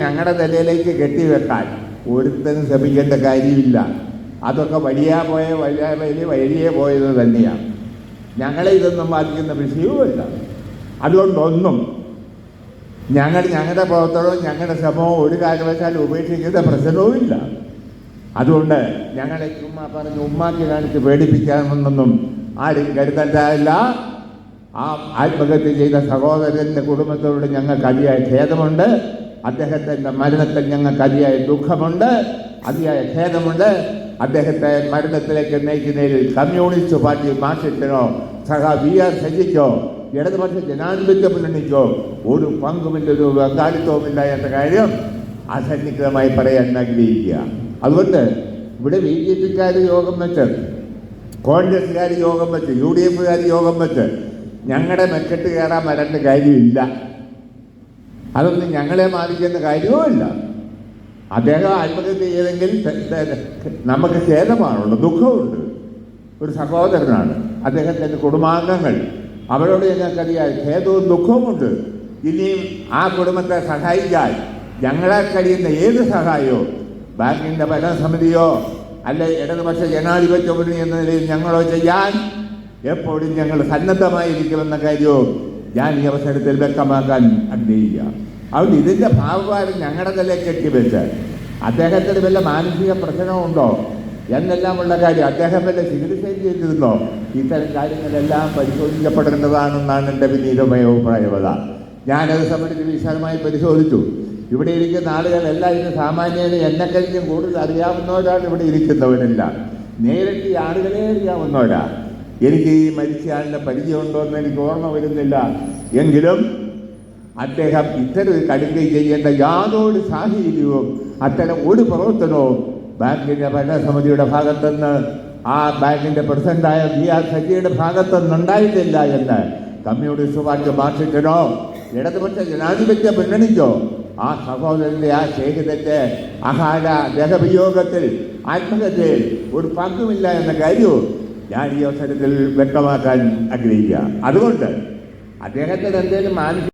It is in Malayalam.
ഞങ്ങളുടെ നിലയിലേക്ക് കെട്ടിവെക്കാൻ ഒരുത്തനും ശ്രമിക്കേണ്ട കാര്യമില്ല. അതൊക്കെ വഴിയാ പോയ വലിയ വലിയ വലിയ പോയത് തന്നെയാണ് ഞങ്ങളെ ഇതൊന്നും ബാധിക്കുന്ന വിഷയവുമല്ല. അതുകൊണ്ടൊന്നും ഞങ്ങൾ ഞങ്ങളുടെ പ്രവർത്തനവും ഞങ്ങളുടെ ശ്രമവും ഒരു കാരണവശാലും ഉപേക്ഷിക്കുന്ന പ്രശ്നവുമില്ല. അതുകൊണ്ട് ഞങ്ങളെ ഉമ്മ പറഞ്ഞ് ഉമ്മാക്കി കാണിച്ച് പേടിപ്പിക്കാമെന്നൊന്നും ആരും കരുതല്ല ആ ആത്മഹത്യ ചെയ്ത സഹോദരന്റെ കുടുംബത്തോട് ഞങ്ങൾക്ക് അതിയായ ഖേദമുണ്ട്. അദ്ദേഹത്തിന്റെ മരണത്തിൽ ഞങ്ങൾക്ക് അതിയായ ദുഃഖമുണ്ട് അതിയായ ഖേദമുണ്ട്. അദ്ദേഹത്തെ മരണത്തിലേക്ക് നയിക്കുന്നതിൽ കമ്മ്യൂണിസ്റ്റ് പാർട്ടി മാർക്സിസ്റ്റിനോ സഹ വി ആർ സജിക്കോ ഇടതുപക്ഷ ജനാധിപത്യ മുന്നണിക്കോ ഒരു പങ്കുമില്ല ഒരു പങ്കാളിത്തവുമില്ല എന്ന കാര്യം അസന്നിഗ്ധമായി പറയാൻ ആഗ്രഹിക്കുക. അതുകൊണ്ട് ഇവിടെ ബി ജെ പിക്കാർ യോഗം വെച്ച് കോൺഗ്രസ്സുകാർ യോഗം വെച്ച് യു ഡി എഫുകാർ യോഗം വെച്ച് ഞങ്ങളുടെ മെക്കെട്ട് കയറാൻ വരേണ്ട കാര്യമില്ല. അതൊന്നും ഞങ്ങളെ ബാധിക്കുന്ന കാര്യവുമില്ല. അദ്ദേഹം ആത്മഹത്യ ചെയ്തെങ്കിൽ നമുക്ക് ഖേദമാണുള്ളൂ ദുഃഖമുണ്ട്. ഒരു സഹോദരനാണ് അദ്ദേഹത്തിന്റെ കുടുംബാംഗങ്ങൾ. അവരോട് ഞങ്ങൾക്കറിയാം ഖേദവും ദുഃഖവുമുണ്ട്. ഇനിയും ആ കുടുംബത്തെ സഹായിക്കാൻ ഞങ്ങളെ കഴിയുന്ന ഏത് സഹായവും ബാങ്കിന്റെ ഭരണസമിതിയോ അല്ലെ ഇടതുപക്ഷ ജനാധിപത്യ മുന്നണി എന്ന നിലയിൽ ഞങ്ങളോ ചെയ്യാൻ എപ്പോഴും ഞങ്ങൾ സന്നദ്ധമായിരിക്കുമെന്ന കാര്യവും ഞാൻ ഈ അവസരത്തിൽ വ്യക്തമാക്കാൻ ആഗ്രഹിക്കുക. അതുകൊണ്ട് ഇതിന്റെ ഭാവഭാരം ഞങ്ങളുടെ തലയിൽ കെട്ടിവെച്ച് അദ്ദേഹത്തിന് വല്ല മാനസിക പ്രശ്നമുണ്ടോ എന്നെല്ലാമുള്ള കാര്യം അദ്ദേഹം വല്ല ചികിത്സയും ചെയ്തിരുന്നോ? ഇത്തരം കാര്യങ്ങളെല്ലാം പരിശോധിക്കപ്പെടേണ്ടതാണെന്നാണ് എന്റെ വിനീതമായ അഭിപ്രായമത ഞാനത് സംബന്ധിച്ച് വിശാലമായി പരിശോധിച്ചു. ഇവിടെ ഇരിക്കുന്ന ആളുകളെല്ലാം ഇത് സാമാന്യന് എന്നെ കഴിഞ്ഞും കൂടുതൽ അറിയാവുന്നവരാണ് ഇവിടെ ഇരിക്കുന്നവരെല്ലാം. നേരിട്ട് ഈ ആളുകളെ അറിയാവുന്നവരാ. എനിക്ക് ഈ മരിച്ച ആളിനെ പരിചയമുണ്ടോ എന്ന് എനിക്ക് ഓർമ്മ വരുന്നില്ല. എങ്കിലും അദ്ദേഹം ഇത്തരം ഒരു കടുകൈ ചെയ്യേണ്ട യാതൊരു സാഹചര്യവും അത്തരം ഒരു പ്രവർത്തനവും ബാങ്കിന്റെ ഭരണസമിതിയുടെ ഭാഗത്തുനിന്ന് ആ ബാങ്കിന്റെ പ്രസിഡന്റായ വി ആർ സജിയുടെ ഭാഗത്തുനിന്ന് ഉണ്ടായിട്ടില്ല എന്ന് കമ്മ്യൂണിസ്റ്റ് പാർട്ടി മാർക്സിസ്റ്റിനോ ഇടതുപക്ഷ ജനാധിപത്യ മുന്നണിക്കോ ആ സഹോദരന്റെ ആ ശേഖരത്തെ അഹാര ദേഹവിയോഗത്തിൽ ആത്മഹത്യയിൽ ഒരു പങ്കുമില്ല എന്ന കാര്യവും ഞാൻ ഈ അവസരത്തിൽ വ്യക്തമാക്കാൻ ആഗ്രഹിക്കുക. അതുകൊണ്ട് അദ്ദേഹത്തിന് എന്തെങ്കിലും മാനസിക